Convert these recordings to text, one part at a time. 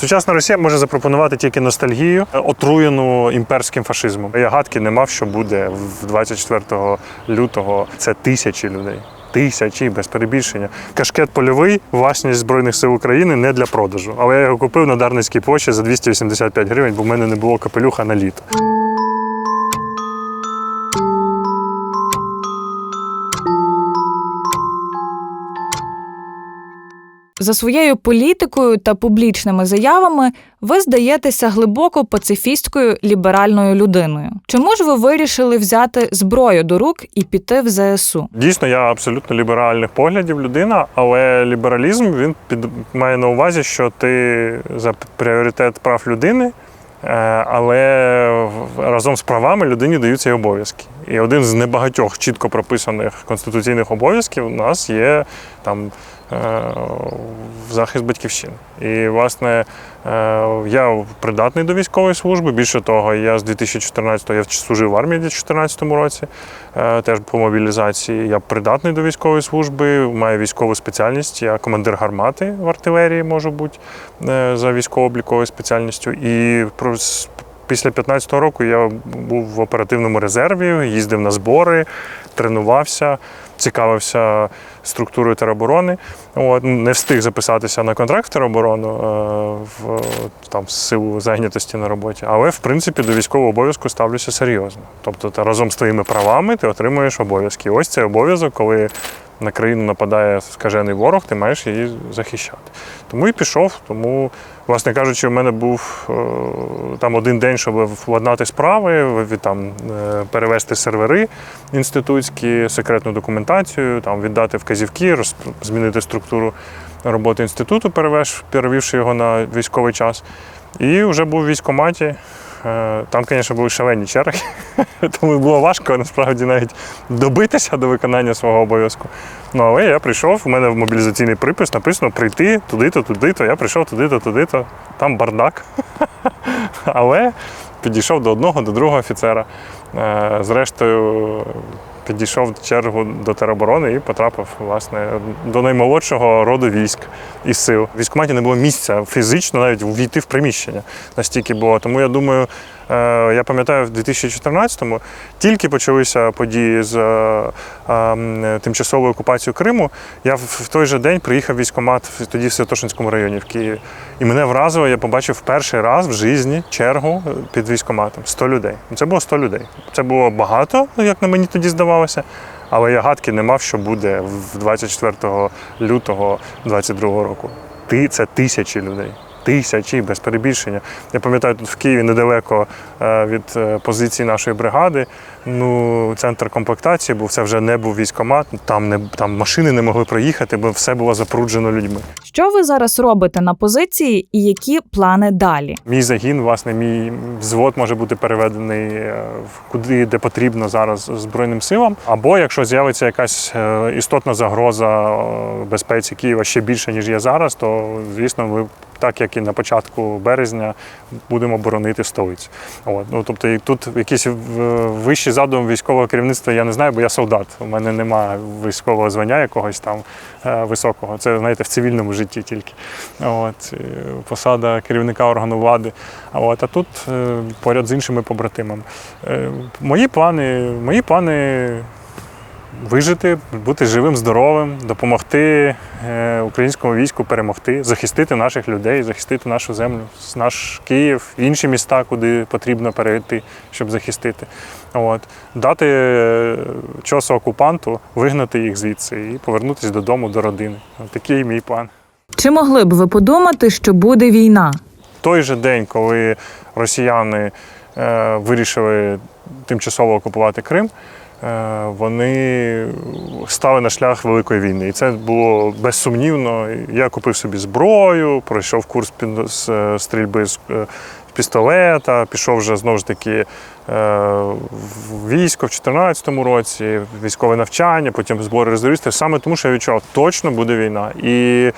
Сучасна Росія може запропонувати тільки ностальгію, е, отруєну імперським фашизмом. Я гадки не мав, що буде в 24 лютого. Це тисячі людей. Тисячі без перебільшення. Кашкет польовий, власність Збройних сил України не для продажу. Але я його купив на Дарницькій площі за 285 гривень, бо в мене не було капелюха на літо. За своєю політикою та публічними заявами ви здаєтеся глибоко пацифістською ліберальною людиною. Чому ж ви вирішили взяти зброю до рук і піти в ЗСУ? Дійсно, я абсолютно ліберальних поглядів людина, але лібералізм він під має на увазі, що ти за пріоритет прав людини, е, але разом з правами людині даються і обов'язки. І один з небагатьох чітко прописаних конституційних обов'язків у нас є там е, захист батьківщини. І, власне, е, я придатний до військової служби. Більше того, я з 2014-го я служив в армії в 2014 році, е, теж по мобілізації. Я придатний до військової служби, маю військову спеціальність. Я командир гармати в артилерії, можу бути за військово-обліковою спеціальністю. І після 15-го року я був в оперативному резерві, їздив на збори, тренувався, цікавився структурою тероборони. От, не встиг записатися на контракт в тероборону е, в там, силу зайнятості на роботі. Але в принципі до військового обов'язку ставлюся серйозно. Тобто ти разом з твоїми правами ти отримуєш обов'язки. Ось цей обов'язок, коли на країну нападає скажений ворог, ти маєш її захищати. Тому і пішов. Тому, власне кажучи, у мене був е, там один день, щоб владнати справи, там, е, перевести сервери інститутські, секретну документацію, там, віддати вказівки, роз, змінити структуру роботи інституту, перевівши його на військовий час. І вже був в військкоматі. Е, Там, звісно, були шалені черги, тому було важко насправді навіть добитися до виконання свого обов'язку. Ну, але я прийшов, у мене в мобілізаційний припис написано прийти туди-то, туди-то. Я прийшов туди-то, туди-то. Там бардак. Але підійшов до одного, до другого офіцера. Е, Зрештою, підійшов в чергу до тероборони і потрапив власне до наймолодшого роду військ і сил. В військкоматі не було місця фізично навіть увійти в приміщення настільки було. Тому я думаю, е, я пам'ятаю, в 2014-му тільки почалися події з е, е, тимчасовою окупацією Криму. Я в той же день приїхав в військкомат тоді в Святошинському районі в Києві. І мене вразило, я побачив перший раз в житті чергу під військкоматом. 100 людей. Це було 100 людей. Це було багато, ну, як на мені тоді здавалося. Але я гадки не мав, що буде в 24 лютого 22 року. Ти це тисячі людей. Тисячі без перебільшення. Я пам'ятаю, тут в Києві недалеко е, від е, позиції нашої бригади. Ну, центр комплектації був, це вже не був військкомат, там не там машини не могли проїхати, бо все було запруджено людьми. Що ви зараз робите на позиції і які плани далі? Мій загін, власне, мій взвод може бути переведений е, в куди де потрібно зараз Збройним силам. Або якщо з'явиться якась істотна загроза безпеці Києва ще більше, ніж є зараз, то звісно, ми. Так як і на початку березня будемо боронити столицю. От. Ну, тобто, і тут якісь в- вищі задум військового керівництва я не знаю, бо я солдат. У мене немає військового звання якогось там е, високого. Це знаєте в цивільному житті тільки. От, е, посада керівника органу влади. От, а тут е, поряд з іншими побратимами. Е, Мої плани, мої плани вижити, бути живим, здоровим, допомогти е, українському війську перемогти, захистити наших людей, захистити нашу землю, наш Київ, інші міста, куди потрібно перейти, щоб захистити. От. Дати е, часу окупанту, вигнати їх звідси і повернутися додому до родини. Такий мій план. Чи могли б ви подумати, що буде війна? той же день, коли росіяни е, вирішили тимчасово окупувати Крим, вони стали на шлях великої війни. І це було безсумнівно. Я купив собі зброю, пройшов курс е, стрільби з е, пістолета, пішов вже знову ж таки е, в військо в 2014 році, військове навчання, потім збори резервістів. Саме тому, що я відчував, точно буде війна. І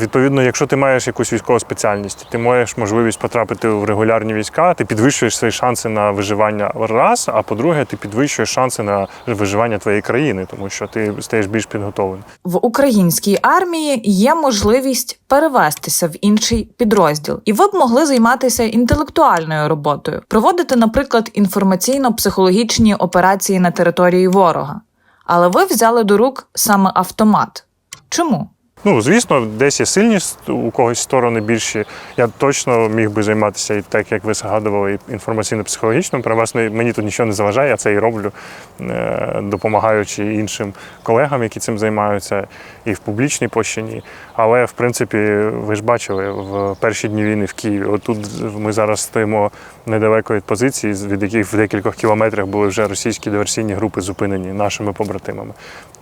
відповідно, якщо ти маєш якусь військову спеціальність, ти маєш можливість потрапити в регулярні війська, ти підвищуєш свої шанси на виживання раз, а по-друге, ти підвищуєш шанси на виживання твоєї країни, тому що ти стаєш більш підготовлений. В українській армії є можливість перевестися в інший підрозділ, і ви б могли займатися інтелектуальною роботою, проводити, наприклад, інформаційно-психологічні операції на території ворога. Але ви взяли до рук саме автомат. Чому? Ну, звісно, десь є сильність, у когось сторони більші. Я точно міг би займатися і так, як ви згадували, інформаційно-психологічним. Власне, мені тут нічого не заважає, я це і роблю, е, допомагаючи іншим колегам, які цим займаються, і в публічній площині. Але, в принципі, ви ж бачили в перші дні війни в Києві. Отут ми зараз стоїмо недалеко від позиції, від яких в декількох кілометрах були вже російські диверсійні групи зупинені нашими побратимами.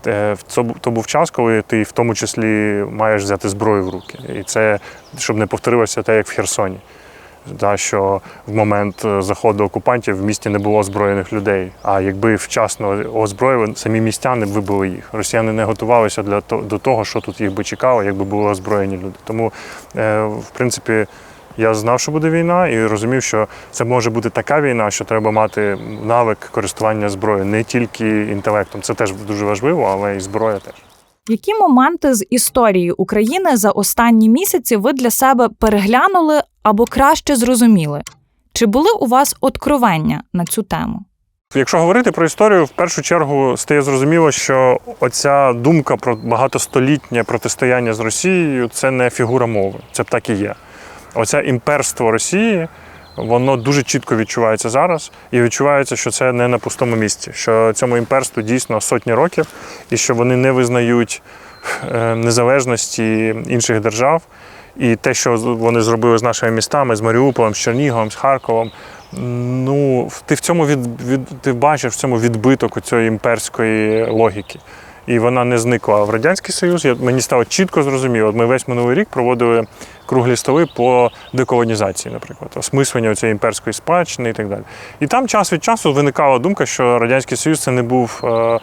Е, то був час, коли ти в тому числі маєш взяти зброю в руки. І це щоб не повторилося те, як в Херсоні. Та, що в момент е, заходу окупантів в місті не було озброєних людей. А якби вчасно озброїли, самі містяни вибили їх. Росіяни не готувалися для то- до того, що тут їх би чекало, якби були озброєні люди. Тому, е, в принципі, я знав, що буде війна, і розумів, що це може бути така війна, що треба мати навик користування зброєю, не тільки інтелектом. Це теж дуже важливо, але і зброя теж. Які моменти з історії України за останні місяці ви для себе переглянули або краще зрозуміли? Чи були у вас откровення на цю тему? Якщо говорити про історію, в першу чергу стає зрозуміло, що оця думка про багатостолітнє протистояння з Росією це не фігура мови, це б так і є. Оце імперство Росії, воно дуже чітко відчувається зараз, і відчувається, що це не на пустому місці, що цьому імперству дійсно сотні років, і що вони не визнають е, незалежності інших держав. І те, що вони зробили з нашими містами, з Маріуполем, з Черніговом, з Харковом, ну ти в цьому від, від ти бачиш в цьому відбиток цієї імперської логіки. І вона не зникла в Радянський Союз. Я, мені стало чітко зрозуміло. Ми весь минулий рік проводили круглі столи по деколонізації, наприклад, осмислення цієї імперської спадщини і так далі. І там час від часу виникала думка, що Радянський Союз це не був. е,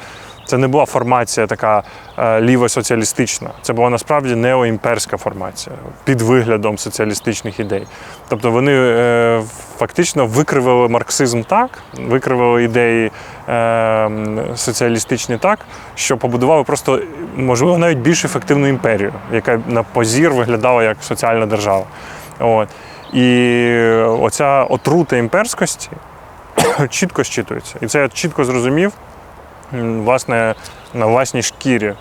Це не була формація така е, ліво-соціалістична. Це була насправді неоімперська формація під виглядом соціалістичних ідей. Тобто вони е, фактично викривили марксизм так, викривили ідеї е, соціалістичні так, що побудували просто, можливо, навіть більш ефективну імперію, яка на позір виглядала як соціальна держава. От. І оця отрута імперськості чітко щитується. І це я чітко зрозумів власне, на власній шкірі,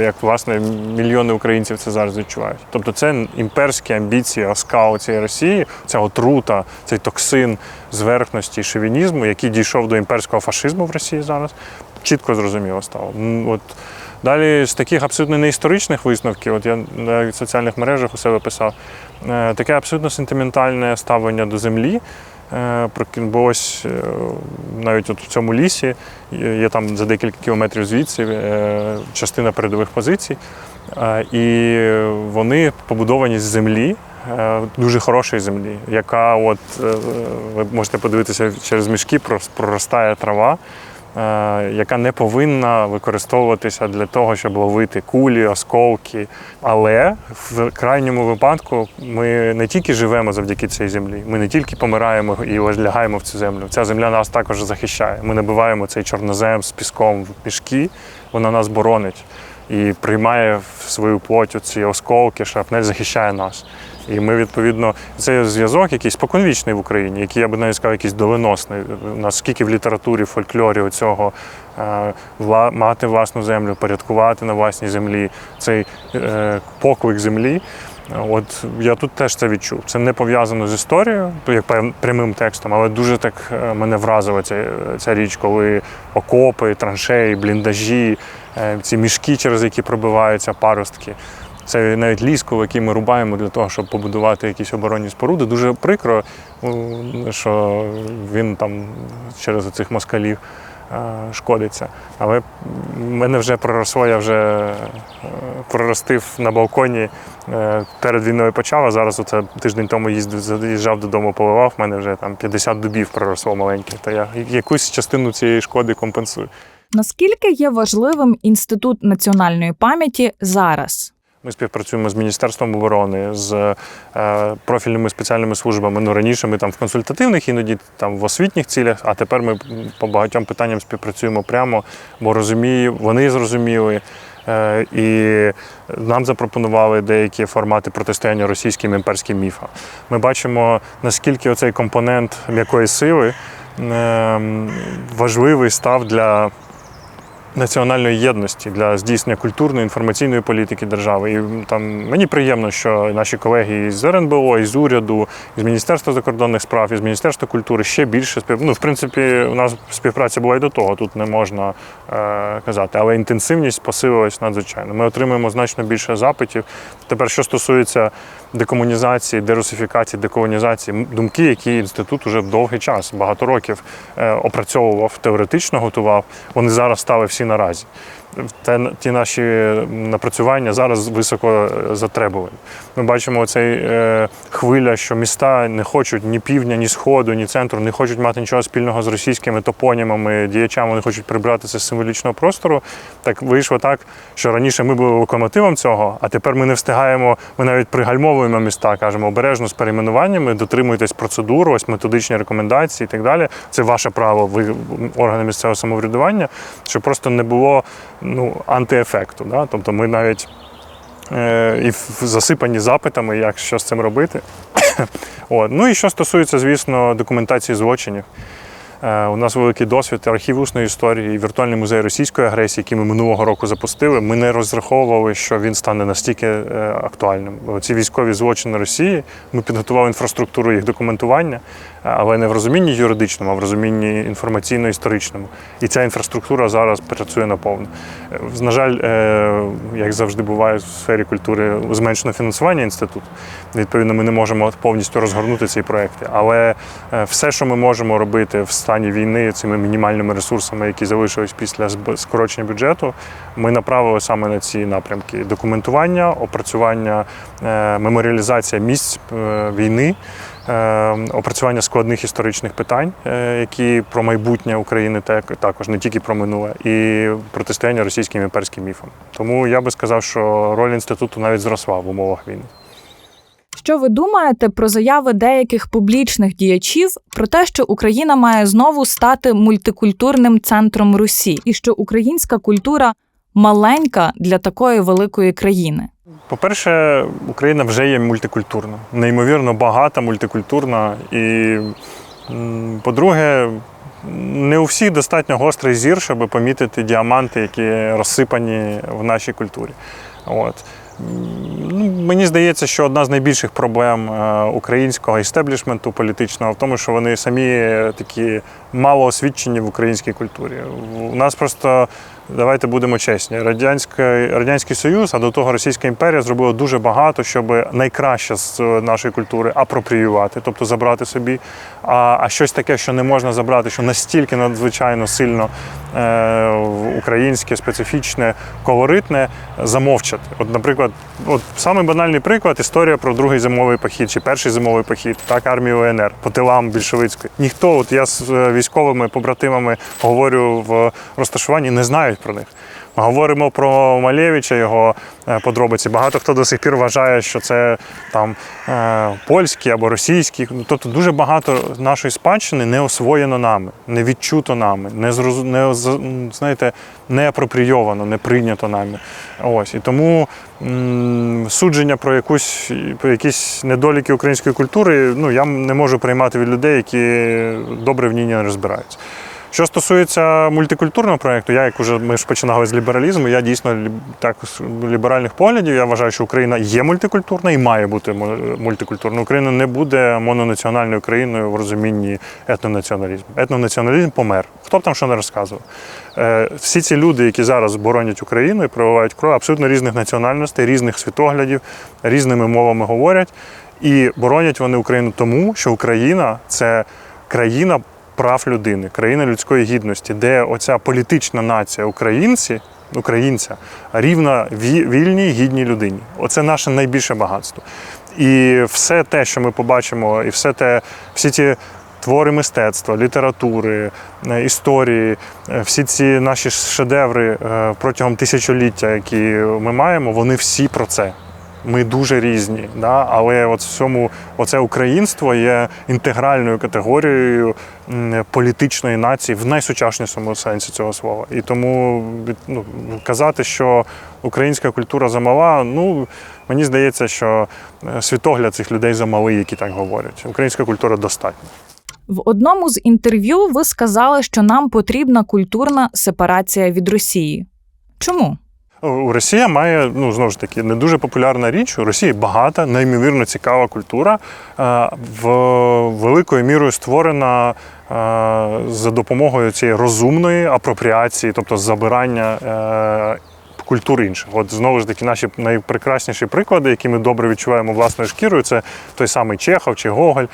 як власне мільйони українців це зараз відчувають. Тобто це імперські амбіції, оскал цієї Росії, ця отрута, цей токсин зверхності і шовінізму, який дійшов до імперського фашизму в Росії зараз, чітко зрозуміло стало. От Далі з таких абсолютно неісторичних висновків, от я на соціальних мережах у себе писав, е, таке абсолютно сентиментальне ставлення до землі. Е, Бо е, навіть от в цьому лісі є є там за декілька кілометрів звідси е, частина передових позицій, е, і вони побудовані з землі. е, Дуже хорошої землі, яка от е, ви можете подивитися через мішки, проростає трава, е, яка не повинна використовуватися для того, щоб ловити кулі, осколки. Але в крайньому випадку ми не тільки живемо завдяки цій землі, ми не тільки помираємо і лягаємо в цю землю. Ця земля нас також захищає. Ми набиваємо цей чорнозем з піском в пішки, вона нас боронить і приймає в свою плоть ці осколки, шрапнель захищає нас. І ми, відповідно, це зв'язок якийсь споконвічний в Україні, який я би навіть сказав, якийсь доленосний. Наскільки в літературі, фольклорі цього вла, мати власну землю, порядкувати на власній землі, цей е, поклик землі. От я тут теж це відчув. Це не пов'язано з історією, як прямим текстом, але дуже так е, мене вразила ця, ця річ, коли окопи, траншеї, бліндажі, е, ці мішки, через які пробиваються паростки. Це навіть ліску, який ми рубаємо для того, щоб побудувати якісь оборонні споруди. Дуже прикро, що він там через цих москалів шкодиться. Але в мене вже проросло, я вже е, проростив на балконі. е, Перед війною почав, а зараз оце тиждень тому їздив, заїжджав додому, поливав. в мене вже там 50 дубів проросло маленьких. То я якусь частину цієї шкоди компенсую. Наскільки є важливим інститут національної пам'яті зараз? Ми співпрацюємо з Міністерством оборони, з е, профільними спеціальними службами. Ну раніше ми там в консультативних, іноді там в освітніх цілях, а тепер ми по багатьом питанням співпрацюємо прямо, бо розумію, вони зрозуміли. е, І нам запропонували деякі формати протистояння російським імперським міфам. Ми бачимо, наскільки оцей компонент м'якої сили ем, важливий став для національної єдності для здійснення культурної інформаційної політики держави. І там мені приємно, що наші колеги із РНБО, із уряду, із Міністерства закордонних справ, із Міністерства культури ще більше спів... Ну, в принципі, у нас співпраця була і до того. Тут не можна е, казати, але інтенсивність посилилась надзвичайно. Ми отримуємо значно більше запитів. Тепер, що стосується декомунізації, дерусифікації, деколонізації, думки, які інститут уже довгий час, багато років е, опрацьовував, теоретично готував, вони зараз стали всі наразі. Те, ті наші напрацювання зараз високо е, затребувані. Ми бачимо цей е, хвиля, що міста не хочуть ні півдня, ні сходу, ні центру, не хочуть мати нічого спільного з російськими топонімами, діячами, вони хочуть прибрати це з символічного простору. Так вийшло так, що раніше ми були локомотивом цього, а тепер ми не встигаємо. Ми навіть пригальмовуємо міста, кажемо обережно з перейменуваннями, дотримуйтесь процедур, ось методичні рекомендації і так далі. Це ваше право, ви органи місцевого самоврядування, щоб просто не було ну, антиефекту. Да? Тобто ми навіть е, і засипані запитами, як що з цим робити. От. Ну і що стосується, звісно, документації злочинів. Е, У нас великий досвід архів усної історії, і віртуальний музей російської агресії, який ми минулого року запустили. Ми не розраховували, що він стане настільки е, актуальним. Ці військові злочини Росії. Ми підготували інфраструктуру їх документування, але не в розумінні юридичному, а в розумінні інформаційно-історичному. І ця інфраструктура зараз працює наповну. Е, На жаль, е, як завжди буває в сфері культури, зменшено фінансування інституту. Відповідно, ми не можемо повністю розгорнути ці проекти. Але е, все, що ми можемо робити в стані війни цими мінімальними ресурсами, які залишились після скорочення бюджету, ми направили саме на ці напрямки: документування, опрацювання, меморіалізація місць війни. Е, Опрацювання складних історичних питань, е, які про майбутнє України так- також не тільки про минуле, і протистояння російським імперським міфам. Тому я би сказав, що роль інституту навіть зросла в умовах війни. Що ви думаєте про заяви деяких публічних діячів про те, що Україна має знову стати мультикультурним центром Русі, і що українська культура маленька для такої великої країни? По-перше, Україна вже є мультикультурна, неймовірно багата, мультикультурна. І, по-друге, не у всіх достатньо гострий зір, щоб помітити діаманти, які розсипані в нашій культурі. От. Ну, мені здається, що одна з найбільших проблем е, українського істеблішменту політичного в тому, що вони самі такі мало освічені в українській культурі. У нас просто давайте будемо чесні. Радянський Радянський Союз, а до того Російська імперія зробила дуже багато, щоб найкраще з нашої культури апропріювати, тобто забрати собі. А, а щось таке, що не можна забрати, що настільки надзвичайно сильно е, українське, специфічне, колоритне, замовчати. От, наприклад, от самий банальний приклад історія про другий зимовий похід чи перший зимовий похід, так, армії УНР по тилам більшовицької. Ніхто, от я з е, військовими побратимами говорю в розташуванні, не знають про них. Говоримо про Малєвича, його е, подробиці. Багато хто до сих пір вважає, що це там е, польські або російські. Тобто дуже багато нашої спадщини не освоєно нами, не відчуто нами, не не знаєте, не апропрійовано, не прийнято нами. Ось і тому м, судження про якусь про якісь недоліки української культури, ну я не можу приймати від людей, які добре в ній не розбираються. Що стосується мультикультурного проєкту, я як уже ми ж починали з лібералізму, я дійсно так з ліберальних поглядів. Я вважаю, що Україна є мультикультурна і має бути му- мультикультурною. Україна не буде мононаціональною країною в розумінні етнонаціоналізму. Етнонаціоналізм помер. Хто б там що не розказував. Е, Всі ці люди, які зараз боронять Україну і проливають кров, абсолютно різних національностей, різних світоглядів, різними мовами говорять. І боронять вони Україну тому, що Україна це країна прав людини, країна людської гідності, де оця політична нація українці, українця рівна вільній гідній людині. Оце наше найбільше багатство. І все те, що ми побачимо, і все те, всі ті твори мистецтва, літератури, е, історії, е, всі ці наші шедеври е, протягом тисячоліття, які ми маємо, вони всі про це. Ми дуже різні, да? але от в цьому оце українство є інтегральною категорією політичної нації в найсучаснішому сенсі цього слова. І тому ну, казати, що українська культура замала, ну мені здається, що е, світогляд цих людей замалий, які так говорять. Українська культура достатня. В одному з інтерв'ю ви сказали, що нам потрібна культурна сепарація від Росії. Чому? Росія має ну знову ж таки не дуже популярна річ. У Росії багата, неймовірно цікава культура, е, в великою мірою створена е, за допомогою цієї розумної апропріації, тобто забирання. е, Культур інших. От знову ж таки, наші найпрекрасніші приклади, які ми добре відчуваємо власною шкірою, це той самий Чехов чи Гоголь.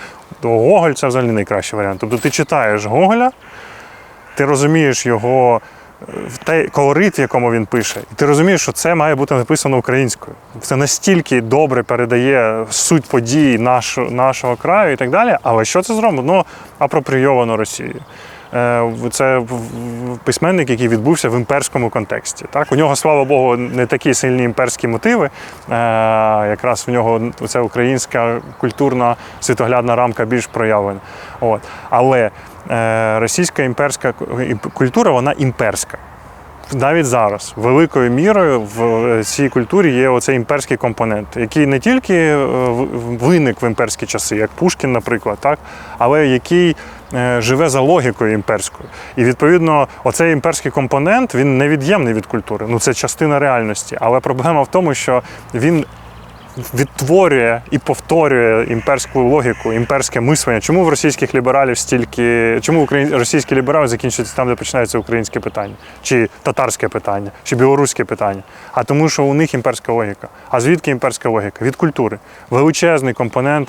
Гоголь це взагалі найкращий варіант. Тобто ти читаєш Гоголя, ти розумієш його в той колорит, в якому він пише, і ти розумієш, що це має бути написано українською. Це настільки добре передає суть подій нашого, нашого краю і так далі. Але що це зроблено? Ну, апропрійовано Росією. Е, Це письменник, який відбувся в імперському контексті. Так? У нього, слава Богу, не такі сильні імперські мотиви. Е, Якраз в нього ця українська культурна світоглядна рамка більш проявлена. От. Але російська імперська ку- культура, вона імперська. Навіть зараз великою мірою в е, цій культурі є оцей імперський компонент, який не тільки е, виник в імперські часи, як Пушкін, наприклад, так, але який е, живе за логікою імперською. І відповідно, оцей імперський компонент він невід'ємний від культури. Ну це частина реальності. Але проблема в тому, що він відтворює і повторює імперську логіку, імперське мислення. Чому в російських лібералів стільки, чому російські ліберали закінчуються там, де починається українське питання, чи татарське питання, чи білоруське питання? А тому, що у них імперська логіка. А звідки імперська логіка? Від культури. Величезний компонент.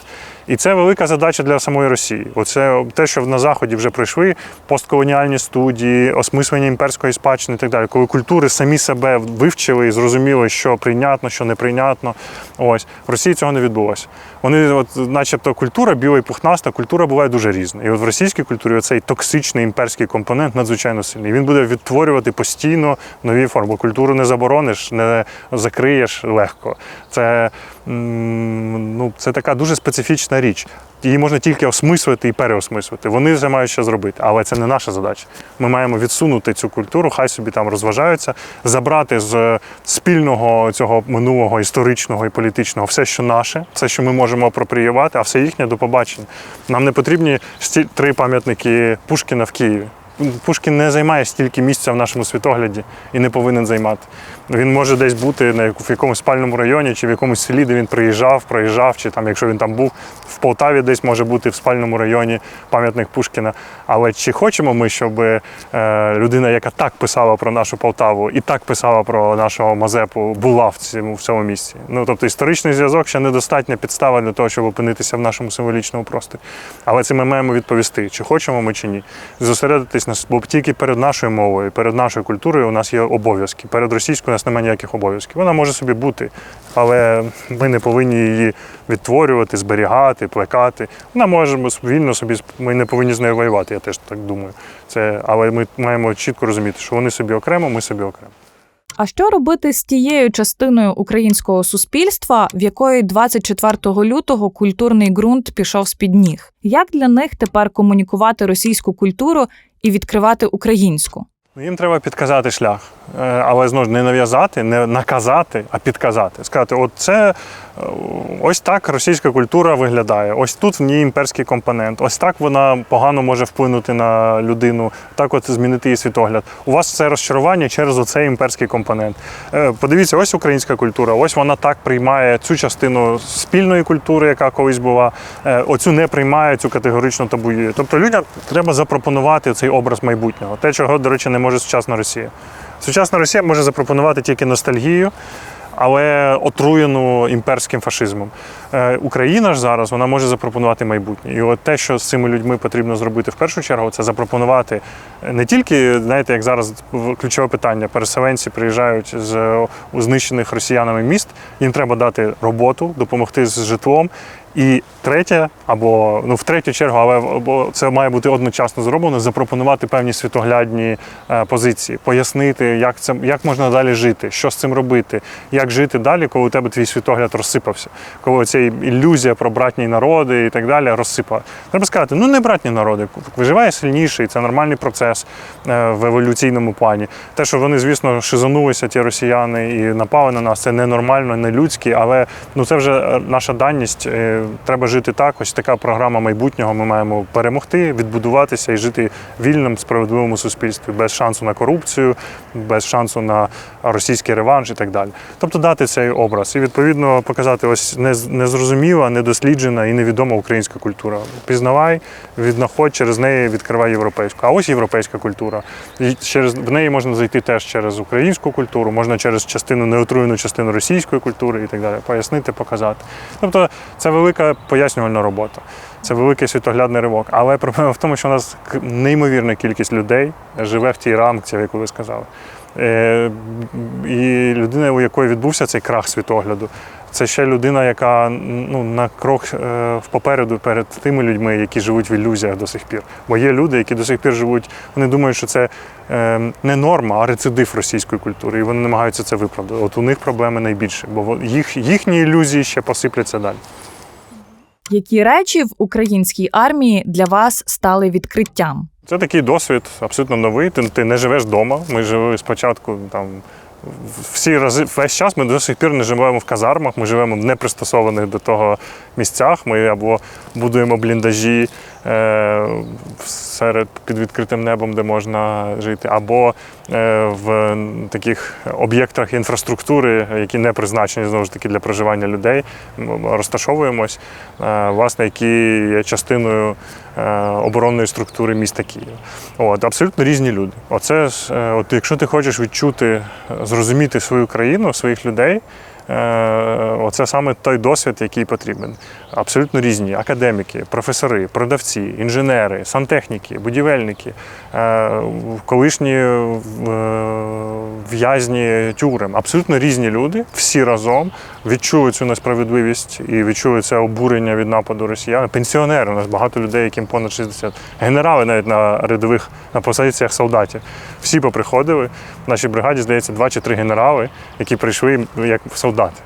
І це велика задача для самої Росії. Оце те, що на Заході вже пройшли постколоніальні студії, осмислення імперської спадщини і так далі, коли культури самі себе вивчили і зрозуміли, що прийнятно, що неприйнятно. Ось в Росії цього не відбулося. Вони, от, начебто, культура біла і пухнаста, культура буває дуже різна. І от в російській культурі цей токсичний імперський компонент надзвичайно сильний. Він буде відтворювати постійно нові форми. Культуру не заборониш, не закриєш легко. Це, ну, це така дуже специфічна річ. Її можна тільки осмислити і переосмислити. Вони вже мають що зробити, але це не наша задача. Ми маємо відсунути цю культуру, хай собі там розважаються, забрати з спільного цього минулого історичного і політичного все, що наше, все, що ми можемо апропріювати, а все їхнє до побачення. Нам не потрібні сті- три пам'ятники Пушкіна в Києві. Пушкін не займає стільки місця в нашому світогляді і не повинен займати. Він може десь бути на в якомусь спальному районі чи в якомусь селі, де він приїжджав, проїжджав, чи там, якщо він там був, в Полтаві десь може бути в спальному районі пам'ятник Пушкіна. Але чи хочемо ми, щоб е, людина, яка так писала про нашу Полтаву і так писала про нашого Мазепу, була в цьому, в цьому місці? Ну тобто історичний зв'язок ще недостатня підстава для того, щоб опинитися в нашому символічному просторі. Але це ми маємо відповісти, чи хочемо ми чи ні. Зосередитись на бо тільки перед нашою мовою, перед нашою культурою у нас є обов'язки. Перед російською нас немає ніяких обов'язків. Вона може собі бути, але ми не повинні її відтворювати, зберігати, плекати. Вона може вільно собі ми не повинні з нею воювати. Я теж так думаю. Це, але ми маємо чітко розуміти, що вони собі окремо, ми собі окремо. А що робити з тією частиною українського суспільства, в якої 24 лютого культурний ґрунт пішов з під ніг? Як для них тепер комунікувати російську культуру і відкривати українську? Ну, Їм треба підказати шлях, але знову ж не нав'язати, не наказати, а підказати. Сказати, от це е, ось так російська культура виглядає, ось тут в ній імперський компонент, ось так вона погано може вплинути на людину, так от змінити її світогляд. У вас це розчарування через оцей імперський компонент. Е, Подивіться, ось українська культура, ось вона так приймає цю частину спільної культури, яка колись була, е, оцю не приймає, цю категорично табуює. Тобто людям треба запропонувати цей образ майбутнього, те, чого, до речі, не може сучасна Росія. Сучасна Росія може запропонувати тільки ностальгію, але отруєну імперським фашизмом. Е, Україна ж зараз вона може запропонувати майбутнє. І от те, що з цими людьми потрібно зробити в першу чергу, це запропонувати не тільки, знаєте, як зараз ключове питання, переселенці приїжджають з знищених росіянами міст, їм треба дати роботу, допомогти з житлом. І третє, або ну в третю чергу, але або це має бути одночасно зроблено, запропонувати певні світоглядні е, позиції, пояснити, як це як можна далі жити, що з цим робити, як жити далі, коли у тебе твій світогляд розсипався, коли ця ілюзія про братні народи і так далі розсипала. Треба сказати, ну не братні народи, виживає сильніший, це нормальний процес е, в еволюційному плані. Те, що вони, звісно, шизанулися, ті росіяни, і напали на нас, це ненормально, не людські, але ну це вже е, наша даність. Е, Треба жити так. Ось така програма майбутнього. Ми маємо перемогти, відбудуватися і жити в вільному, справедливому суспільстві, без шансу на корупцію, без шансу на російський реванш і так далі. Тобто дати цей образ і відповідно показати ось незрозуміла, недосліджена і невідома українська культура. Пізнавай, віднаходь через неї, відкривай європейську. А ось європейська культура. І через в неї можна зайти теж через українську культуру, можна через частину неотруєну частину російської культури і так далі. Пояснити, показати. Тобто це велика пояснювальна робота. Це великий світоглядний ривок. Але проблема в тому, що у нас неймовірна кількість людей живе в тій рамці, яку ви сказали. Е, І людина, у якої відбувся цей крах світогляду, це ще людина, яка ну, на крок е, попереду перед тими людьми, які живуть в ілюзіях до сих пір. Бо є люди, які до сих пір живуть, вони думають, що це е, не норма, а рецидив російської культури. І вони намагаються це виправдати. От у них проблеми найбільше, бо їх, їхні ілюзії ще посипляться далі. Які речі в українській армії для вас стали відкриттям? Це такий досвід абсолютно новий. Ти, ти не живеш вдома. Ми жили спочатку там. Всі рази весь час ми до сих пір не живемо в казармах, ми живемо в непристосованих до того місцях. Ми або будуємо бліндажі е, серед під відкритим небом, де можна жити, або е, в таких об'єктах інфраструктури, які не призначені знову ж таки для проживання людей. Розташовуємось, е, власне, які є частиною оборонної структури міста Києва. От, абсолютно різні люди. Оце, е, от, якщо ти хочеш відчути, е, зрозуміти свою країну, своїх людей. е, Оце саме той досвід, який потрібен. Абсолютно різні академіки, професори, продавці, інженери, сантехніки, будівельники, е, колишні е, в'язні тюрем. Абсолютно різні люди, всі разом відчули цю несправедливість і відчули це обурення від нападу росіян. Пенсіонери, у нас багато людей, яким понад 60. Генерали навіть на рядових на позиціях солдатів. Всі поприходили. В нашій бригаді, здається, два чи три генерали, які прийшли як солдати.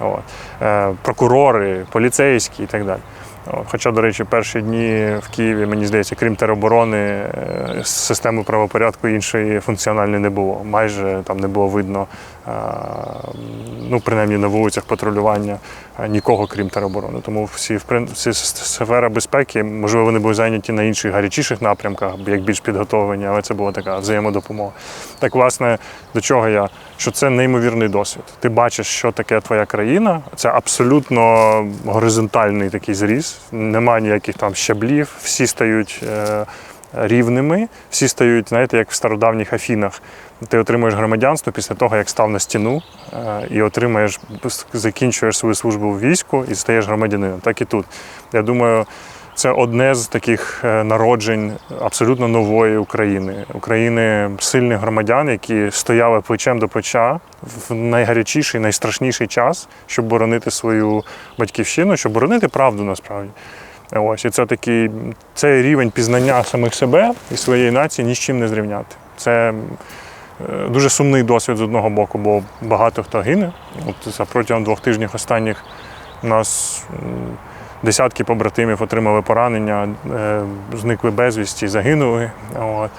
От. Е, прокурори, поліцейські і так далі. Хоча, до речі, перші дні в Києві, мені здається, крім тероборони, е, системи правопорядку іншої функціональної не було. Майже там не було видно, е, ну, принаймні на вулицях патрулювання нікого, крім тероборони. Тому всі, в прин- всі сфера безпеки, можливо, вони були зайняті на інших гарячіших напрямках, як більш підготовлені, але це була така взаємодопомога. Так, власне, до чого я? Що це неймовірний досвід. Ти бачиш, що таке твоя країна. Це абсолютно горизонтальний такий зріз. Немає ніяких там щаблів, всі стають е, рівними, всі стають, знаєте, як в стародавніх Афінах. Ти отримуєш громадянство після того, як став на стіну е, і отримаєш, закінчуєш свою службу в війську і стаєш громадянином. Так і тут. Я думаю, це одне з таких е, народжень абсолютно нової України. України сильних громадян, які стояли плечем до плеча в найгарячіший, найстрашніший час, щоб боронити свою батьківщину, щоб боронити правду насправді. Ось і це такий цей рівень пізнання самих себе і своєї нації ні з чим не зрівняти. Це е, дуже сумний досвід з одного боку, бо багато хто гине. От за протягом двох тижнів останніх у нас десятки побратимів отримали поранення, е, зникли безвісті, загинули. От.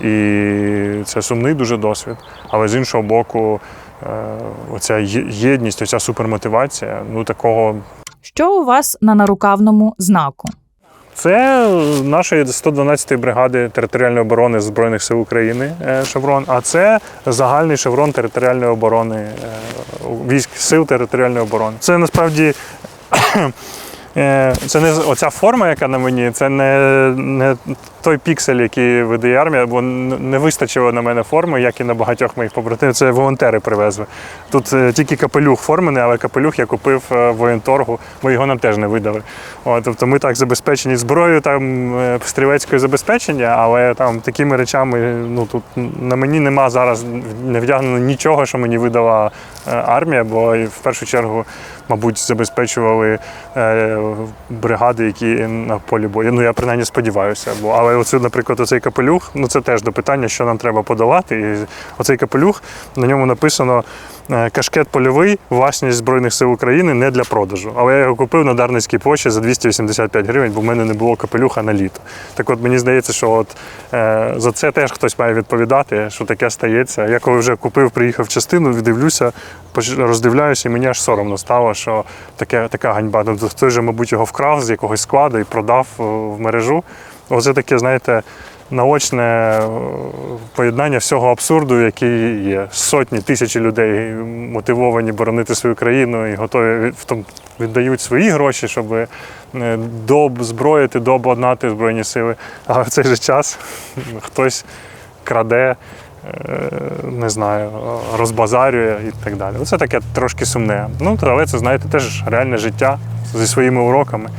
І це сумний дуже досвід. Але з іншого боку, е, оця єдність, оця супермотивація, ну такого Що у вас на нарукавному знаку? Це нашої 112-ї бригади територіальної оборони Збройних сил України е, шеврон, а це загальний шеврон територіальної оборони е, військ сил територіальної оборони. Це насправді. е, Це не оця форма, яка на мені, це не, не той піксель, який видає армія, бо не вистачило на мене форми, як і на багатьох моїх побратимів. Це волонтери привезли. Тут е, тільки капелюх формений, але капелюх я купив е, в воєнторгу, бо його нам теж не видали. О, тобто ми так забезпечені зброєю, там е, стрілецькою забезпечення, але там такими речами, ну тут на мені нема зараз не вдягнено нічого, що мені видала армія, бо в першу чергу, мабуть, забезпечували бригади, які на полі бою. Ну я принаймні сподіваюся. Бо але оцю, наприклад, оцей капелюх, ну це теж до питання, що нам треба подолати. І оцей капелюх на ньому написано. е, Кашкет польовий, власність Збройних сил України не для продажу. Але я його купив на Дарницькій площі за 285 гривень, бо в мене не було капелюха на літо. Так от мені здається, що от, е, за це теж хтось має відповідати, що таке стається. Я коли вже купив, приїхав частину, віддивлюся, роздивляюся, і мені аж соромно стало, що таке, така ганьба. Тобто хтось же, мабуть, його вкрав з якогось складу і продав е, в мережу. Оце таке, знаєте, наочне е, поєднання всього абсурду, який є. Сотні, тисячі людей мотивовані боронити свою країну і готові віддають свої гроші, щоб е, доозброїти, дообладнати Збройні сили. А в цей же час хтось краде, е, не знаю, розбазарює і так далі. Це таке трошки сумне. Ну, але це, знаєте, теж реальне життя зі своїми уроками.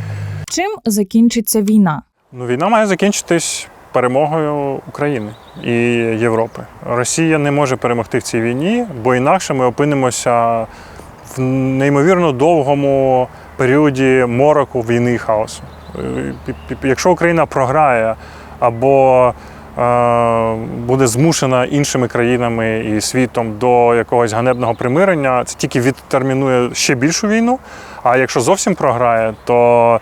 Чим закінчиться війна? Ну, війна має закінчитись перемогою України і Європи. Росія не може перемогти в цій війні, бо інакше ми опинимося в неймовірно довгому періоді мороку війни і хаосу. Е, Якщо Україна програє або буде змушена іншими країнами і світом до якогось ганебного примирення, це тільки відтермінує ще більшу війну. А якщо зовсім програє, то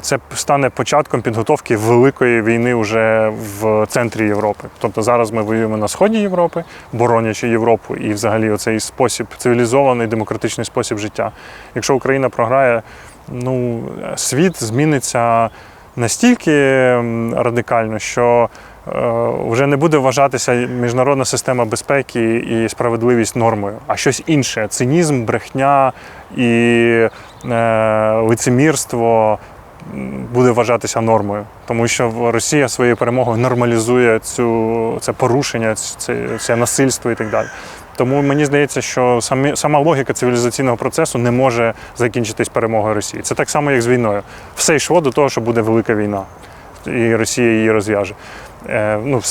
це стане початком підготовки великої війни вже в центрі Європи. Тобто зараз ми воюємо на сході Європи, боронячи Європу і взагалі оцей спосіб, цивілізований демократичний спосіб життя. Якщо Україна програє, ну світ зміниться настільки радикально, що вже не буде вважатися міжнародна система безпеки і справедливість нормою, а щось інше цинізм, брехня і е, лицемірство буде вважатися нормою, тому що Росія своєю перемогою нормалізує цю це порушення, це, це насильство і так далі. Тому мені здається, що самі, сама логіка цивілізаційного процесу не може закінчитись перемогою Росії. Це так само, як з війною. Все йшло до того, що буде велика війна, і Росія її розв'яже. Е, ну,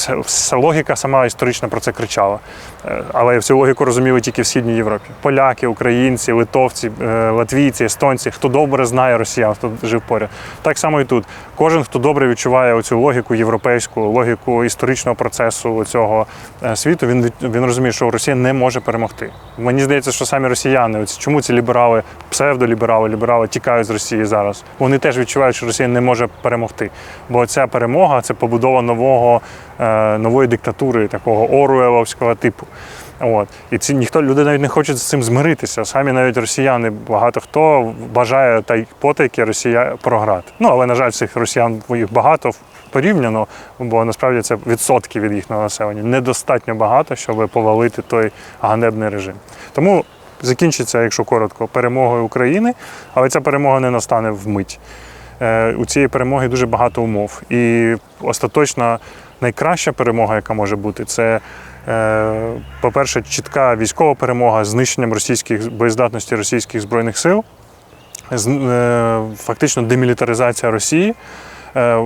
логіка сама історично про це кричала. Е, але цю логіку розуміли тільки в Східній Європі. Поляки, українці, литовці, е, латвійці, естонці, хто добре знає росіян, хто жив поряд. Так само і тут. Кожен, хто добре відчуває оцю логіку європейську, логіку історичного процесу цього е, світу, він, він розуміє, що Росія не може перемогти. Мені здається, що самі росіяни, оці- чому ці ліберали, псевдоліберали, ліберали тікають з Росії зараз. Вони теж відчувають, що Росія не може перемогти. Бо ця перемога це побудова нового, нової диктатури, такого оруеловського типу. От. І ці ніхто люди навіть не хочуть з цим змиритися. Самі навіть росіяни, багато хто бажає та й потайки Росія програти. Ну але на жаль, цих росіян їх багато порівняно, бо насправді це відсотки від їхнього населення. Недостатньо багато, щоб повалити той ганебний режим. Тому закінчиться, якщо коротко, перемогою України, але ця перемога не настане вмить. Е, У цієї перемоги дуже багато умов. І остаточна найкраща перемога, яка може бути, це, е, по-перше, чітка військова перемога з знищенням російських боєздатності російських збройних сил, е, фактично демілітаризація Росії. Е,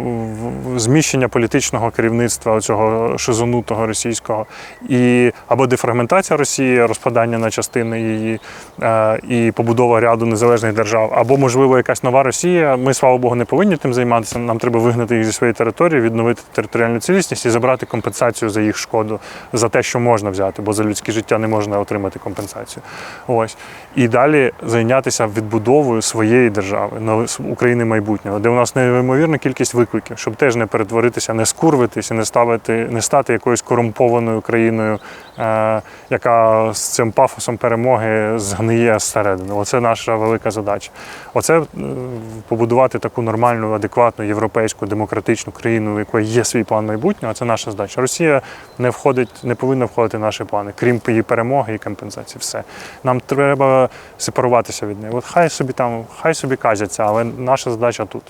Зміщення політичного керівництва цього шизонутого російського, і або дефрагментація Росії, розпадання на частини її, е, і побудова ряду незалежних держав, або, можливо, якась нова Росія. Ми, слава Богу, не повинні тим займатися. Нам треба вигнати їх зі своєї території, відновити територіальну цілісність і забрати компенсацію за їх шкоду, за те, що можна взяти, бо за людське життя не можна отримати компенсацію. Ось. І далі зайнятися відбудовою своєї держави, України майбутнього, де у нас неймовірна кількість викликів, щоб теж не перетворитися, не скурвитися, не ставити, не стати якоюсь корумпованою країною, е, яка з цим пафосом перемоги згниє зсередини. Оце наша велика задача. Оце е, побудувати таку нормальну, адекватну європейську демократичну країну, у якої є свій план майбутнього. Це наша задача. Росія не входить, не повинна входити в наші плани, крім її перемоги і компенсації. Все нам треба сепаруватися від неї. От хай собі там, хай собі казяться, але наша задача тут.